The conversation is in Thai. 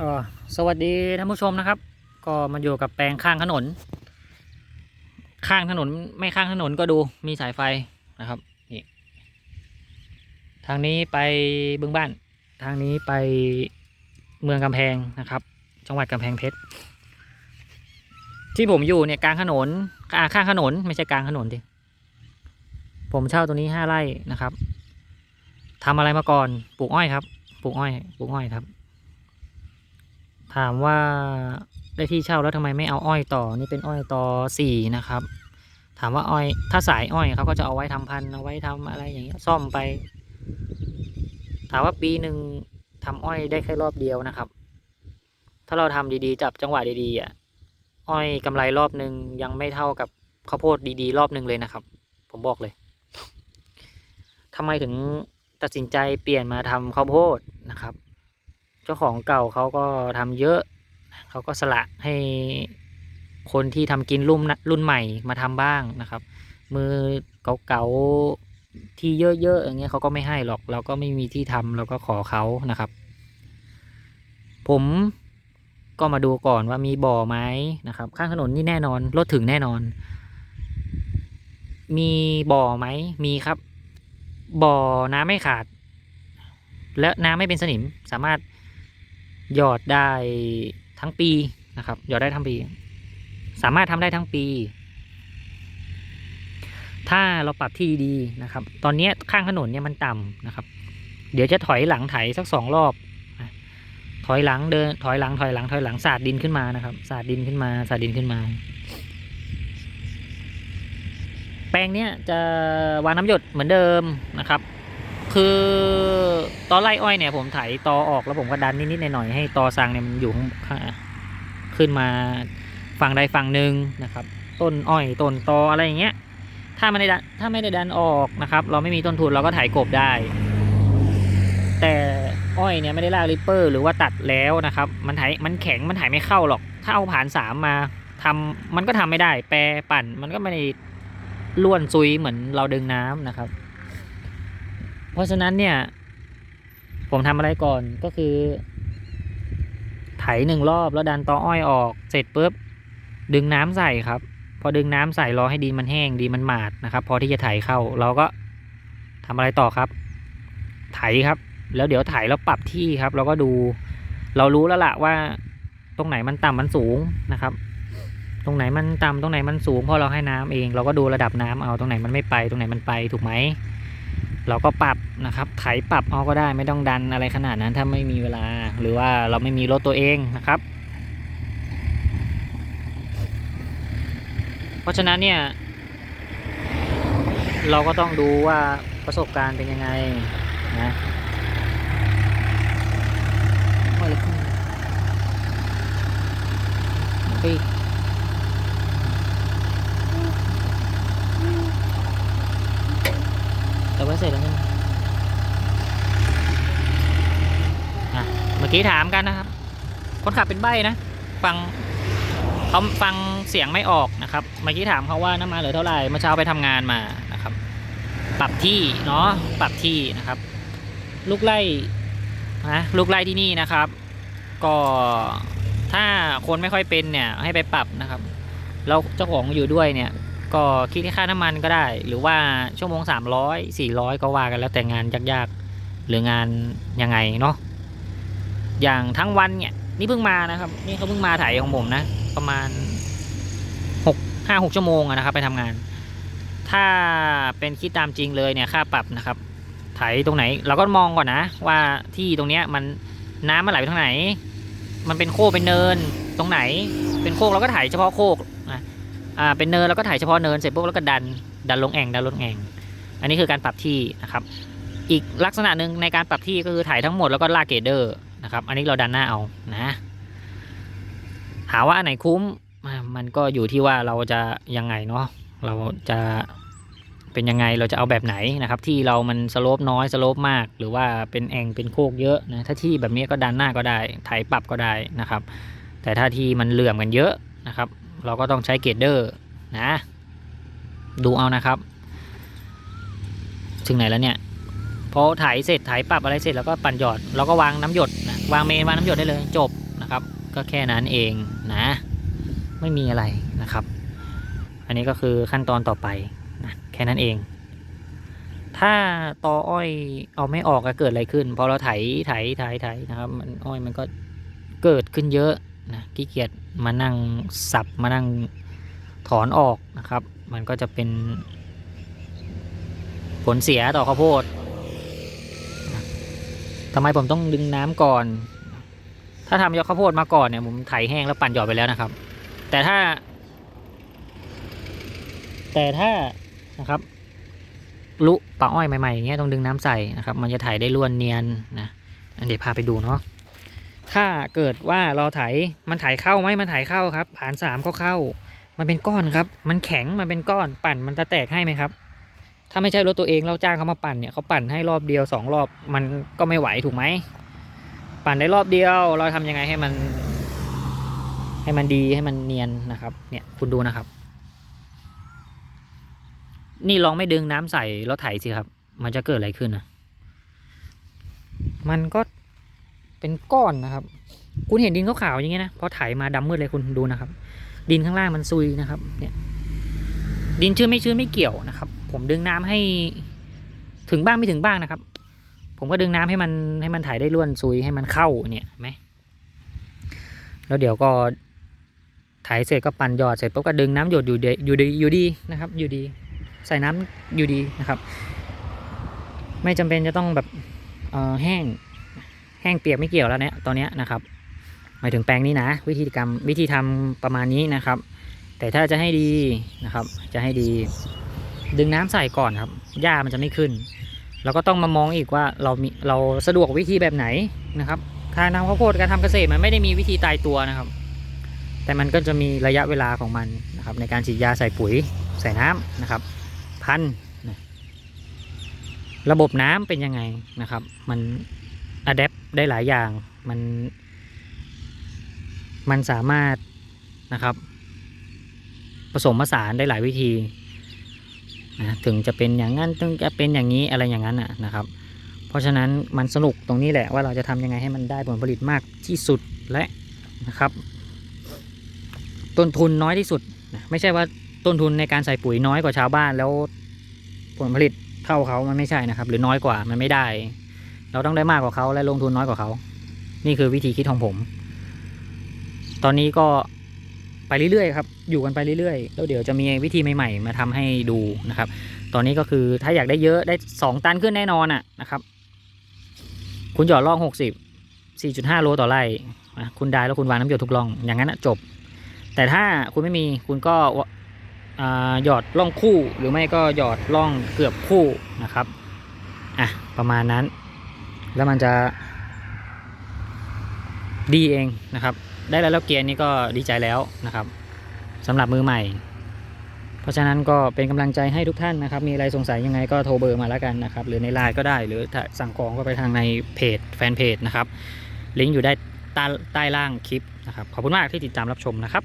ออสวัสดีท่านผู้ชมนะครับ ก็มาอยู่กับแปลงข้างถนน ข้างถนนไม่ข้างถนนก็ดูมีสายไฟนะครับนี่ทางนี้ไปบึงบ้าน ทางนี้ไปเมืองกำแพงนะครับ จังหวัดกำแพงเพชรที่ผมอยู่เนี่ยกลางถนนข้างถนนไม่ใช่กลางถนนดิผมเช่าตัวนี้ห้าไร่นะครับทำอะไรมาก่อนปลูกอ้อยครับปลูกอ้อยปลูกอ้อยครับ ถามว่าได้ที่เช่าแล้วทำไมไม่เอาอ้อยต่อ นี่เป็นอ้อยต่อสี่นะครับ ถามว่าอ้อยถ้าสายอ้อยเขาก็จะเอาไว้ทำพันเอาไว้ทำอะไรอย่างเงี้ยซ่อมไป ถามว่าปีหนึ่งทำอ้อยได้แค่รอบเดียวนะครับ ถ้าเราทำดีๆ จับจังหวะดีๆอะอ้อยกำไรรอบหนึ่งยังไม่เท่ากับข้าวโพดดีๆ รอบหนึ่งเลยนะครับ ผมบอกเลยทำไมถึงตัดสินใจเปลี่ยนมาทำข้าวโพดนะครับ เจ้าของเก่าเขาก็ทำเยอะเขาก็สละให้คนที่ทำกินรุ่นรุ่นใหม่มาทำบ้างนะครับ มือเก่าๆที่เยอะๆอย่างเงี้ยเขาก็ไม่ให้หรอก เราก็ไม่มีที่ทำเราก็ขอเขานะครับ ผมก็มาดูก่อนว่ามีบ่อไหมนะครับ ข้างถนนนี่แน่นอนรถถึงแน่นอน มีบ่อไหมมีครับ บ่อน้ำไม่ขาด และน้ำไม่เป็นสนิมสามารถ หยอดได้ทั้งปีนะครับหยอดได้ทั้งปี สามารถทำได้ทั้งปี ถ้าเราปรับที่ดีนะครับ ตอนนี้ข้างถนนเนี่ยมันต่ำนะครับ เดี๋ยวจะถอยหลังไถสักสองรอบถอยหลังเดินถอยหลังถอยหลังถอยหลังสาดดินขึ้นมานะครับสาดดินขึ้นมาสาดดินขึ้นมา แปลงเนี้ยจะวางน้ำหยดเหมือนเดิมนะครับ คือตอไล่อ้อยเนี่ยผมไถตอออกแล้วผมก็ดันนิดๆหน่อยๆให้ตอสังเนี่ยมันอยู่ข้างขึ้นมาฝั่งใดฝั่งหนึ่งนะครับ ต้นอ้อยต้นตออะไรอย่างเงี้ย ถ้าไม่ได้ถ้าไม่ได้ดันออกนะครับ เราไม่มีต้นทุนเราก็ไถกบได้ แต่อ้อยเนี่ยไม่ได้ลากริปเปอร์ หรือว่าตัดแล้วนะครับ มันไถมันแข็งมันไถไม่เข้าหรอก ถ้าเอาผ่านสามมาทำมันก็ทำไม่ได้ แปรปั่นมันก็ไม่ได้ล้วนซุยเหมือนเราดึงน้ำนะครับ เพราะฉะนั้นเนี่ย ผมทำอะไรก่อนก็คือ ไถหนึ่งรอบแล้วดันตออ้อยออกเสร็จปุ๊บ ดึงน้ำใส่ครับ พอดึงน้ำใส่รอให้ดินมันแห้งดินมันหมาดนะครับ พอที่จะไถเข้าเราก็ทำอะไรต่อครับ ไถครับ แล้วเดี๋ยวไถแล้วปรับที่ครับ เราก็ดู เรารู้แล้วล่ะว่า ตรงไหนมันต่ำมันสูงนะครับตรงไหนมันต่ำตรงไหนมันสูงเพราะเราให้น้ำเองเราก็ดูระดับน้ำเอาตรงไหนมันไม่ไปตรงไหนมันไปถูกไหม เราก็ปรับนะครับไถปรับเอาก็ได้ไม่ต้องดันอะไรขนาดนั้นถ้าไม่มีเวลา หรือว่าเราไม่มีรถตัวเองนะครับ เพราะฉะนั้นเนี่ยเราก็ต้องดูว่าประสบการณ์เป็นยังไงนะว่าเลยไปแต่ว่าเสร็จแล้วใช่ไหมอะ เมื่อกี้ถามกันนะครับ คนขับเป็นใบนะ ฟังเขาฟังเสียงไม่ออกนะครับ เมื่อกี้ถามเขาว่าน้ำมันเหลือเท่าไหร่ เมื่อเช้าไปทำงานมานะครับ ปรับที่เนาะ ปรับที่นะครับ ลูกไล่นะลูกไล่ที่นี่นะครับ ก็ถ้าคนไม่ค่อยเป็นเนี่ยให้ไปปรับนะครับ แล้วเจ้าของอยู่ด้วยเนี่ย ก็คิดค่าน้ำมันก็ได้ หรือว่าชั่วโมง 300 400 ก็ว่ากันแล้วแต่งานยากๆ หรืองานยังไงเนาะ อย่างทั้งวันเนี่ย นี่เพิ่งมานะครับ นี่เขาเพิ่งมาถ่ายของผมนะ ประมาณหกห้าหกชั่วโมงนะครับ ไปทำงาน ถ้าเป็นคิดตามจริงเลยเนี่ยค่าปรับนะครับไถตรงไหน เราก็มองก่อนนะ ว่าที่ตรงเนี้ยมันน้ำมันไหลไปทางไหน มันเป็นโคกเป็นเนินตรงไหน เป็นโคกเราก็ไถเฉพาะโคกนะอ่าเป็นเนินเราก็ไถเฉพาะเนินเสร็จปุ๊บแล้วก็ดันดันลงแอ่งดันลงแอ่งอันนี้คือการปรับที่นะครับ อีกลักษณะหนึ่งในการปรับที่ก็คือไถทั้งหมดแล้วก็ลากเกเดอร์ นะครับ อันนี้เราดันหน้าเอานะถาว่าอันไหนคุ้ม มันก็อยู่ที่ว่าเราจะยังไงเนาะเราจะเป็นยังไงเราจะเอาแบบไหนนะครับ ที่เรามันสโลปน้อยสโลปมาก หรือว่าเป็นแองเป็นโคกเยอะนะถ้าที่แบบนี้ก็ดันหน้าก็ได้ไถปรับก็ได้นะครับ แต่ถ้าที่มันเหลื่อมกันเยอะนะครับ เราก็ต้องใช้เกรดเดอร์นะ ดูเอานะครับ ถึงไหนแล้วเนี่ย พอถ่ายเสร็จถ่ายปรับอะไรเสร็จแล้วก็ปั่นหยอดเราก็วางน้ำหยดนะวางเมนวางน้ำหยดได้เลยจบนะครับ ก็แค่นั้นเองนะ ไม่มีอะไรนะครับ อันนี้ก็คือขั้นตอนต่อไปนะแค่นั้นเอง ถ้าตออ้อยเอาไม่ออกก็เกิดอะไรขึ้นพอเราไถไถไถไถนะครับมันอ้อยมันก็เกิดขึ้นเยอะนะขี้เกียจมานั่งสับมานั่งถอนออกนะครับ มันก็จะเป็นผลเสียต่อข้าวโพด ทำไมผมต้องดึงน้ำก่อน ถ้าทำยอดข้าวโพดมาก่อนเนี่ยผมไถแห้งแล้วปั่นหยอดไปแล้วนะครับ แต่ถ้า แต่ถ้านะครับลุปลาอ้อยใหม่ๆอย่างเงี้ยต้องดึงน้ำใส่นะครับ มันจะไถได้ล้วนเนียนนะอันเดี๋ยวพาไปดูเนาะถ้าเกิดว่าเราไถมันไถเข้าไหมมันไถเข้าครับ ผ่านสามก็เข้า มันเป็นก้อนครับ มันแข็งมันเป็นก้อนปั่นมันจะแตกให้ไหมครับ ถ้าไม่ใช่รถตัวเองเราจ้างเขามาปั่นเนี่ยเขาปั่นให้รอบเดียวสองรอบมันก็ไม่ไหวถูกไหมปั่นได้รอบเดียว เราทำยังไงให้มัน ให้มันดีให้มันเนียนนะครับ เนี่ยคุณดูนะครับ นี่ลองไม่ดึงน้ำใส่แล้วไถสิครับ มันจะเกิดอะไรขึ้นนะมันก็เป็นก้อนนะครับ คุณเห็นดินขาวๆอย่างเงี้ยนะพอไถมาดำมืดเลยคุณดูนะครับ ดินข้างล่างมันซุยนะครับ เนี่ย ดินชื้นไม่ชื้นไม่เกี่ยวนะครับ ผมดึงน้ำให้ถึงบ้างไม่ถึงบ้างนะครับ ผมก็ดึงน้ำให้มันให้มันถ่ายได้ล้วนซุยให้มันเข้าเนี่ยไหมแล้วเดี๋ยวก็ถ่ายเสร็จก็ปั่นยอดเสร็จปุ๊บก็ดึงน้ำหยดอยู่ดีอยู่ดีอยู่ดีนะครับ อยู่ดี ใส่น้ำอยู่ดีนะครับ ไม่จำเป็นจะต้องแบบเอ่อแห้งแห้งเปียกไม่เกี่ยวแล้วเนี่ยตอนเนี้ยนะครับหมายถึงแปลงนี้นะ วิธีกรรมวิธีทำประมาณนี้นะครับ แต่ถ้าจะให้ดีนะครับ จะให้ดี ดึงน้ำใส่ก่อนครับหญ้ามันจะไม่ขึ้น แล้วก็ต้องมามองอีกว่าเรามีเราสะดวกวิธีแบบไหนนะครับ การทำข้าวโพดการทำเกษตรมันไม่ได้มีวิธีตายตัวนะครับ แต่มันก็จะมีระยะเวลาของมันนะครับ ในการฉีดยาใส่ปุ๋ยใส่น้ำนะครับ พันนะระบบน้ำเป็นยังไงนะครับ มันอัดแอปได้หลายอย่างมันมันสามารถนะครับ ผสมผสานได้หลายวิธี นะถึงจะเป็นอย่างนั้นถึงจะเป็นอย่างนี้อะไรอย่างนั้นนะนะครับ เพราะฉะนั้นมันสนุกตรงนี้แหละว่าเราจะทำยังไงให้มันได้ผลผลิตมากที่สุดและนะครับ ต้นทุนน้อยที่สุดนะไม่ใช่ว่าต้นทุนในการใส่ปุ๋ยน้อยกว่าชาวบ้านแล้วผลผลิตเท่าเขามันไม่ใช่นะครับ หรือน้อยกว่ามันไม่ได้ เราต้องได้มากกว่าเขาและลงทุนน้อยกว่าเขา นี่คือวิธีคิดของผม ตอนนี้ก็ ไปเรื่อยๆครับอยู่กันไปเรื่อยๆแล้วเดี๋ยวจะมีวิธีใหม่ๆ มาทำให้ดูนะครับ ตอนนี้ก็คือถ้าอยากได้เยอะได้สองตันขึ้นแน่นอนอะนะครับ คุณหยอดร่องหกสิบสี่จุดห้าโลต่อไร่คุณได้แล้วคุณวางน้ำหยดทุกร่องอย่างนั้นจบ แต่ถ้าคุณไม่มีคุณก็หยอดร่องคู่หรือไม่ก็หยอดร่องเกือบคู่นะครับอะประมาณนั้น แล้วมันจะดีเองนะครับ ได้แล้วเกียร์นี้ก็ดีใจแล้วนะครับสำหรับมือใหม่ เพราะฉะนั้นก็เป็นกำลังใจให้ทุกท่านนะครับ มีอะไรสงสัยยังไงก็โทรเบอร์มาแล้วกันนะครับ หรือในไลน์ก็ได้ หรือสั่งของก็ไปทางในเพจแฟนเพจนะครับ ลิงก์อยู่ได้ใต้ใต้ล่างคลิปนะครับ ขอบคุณมากที่ติดตามรับชมนะครับ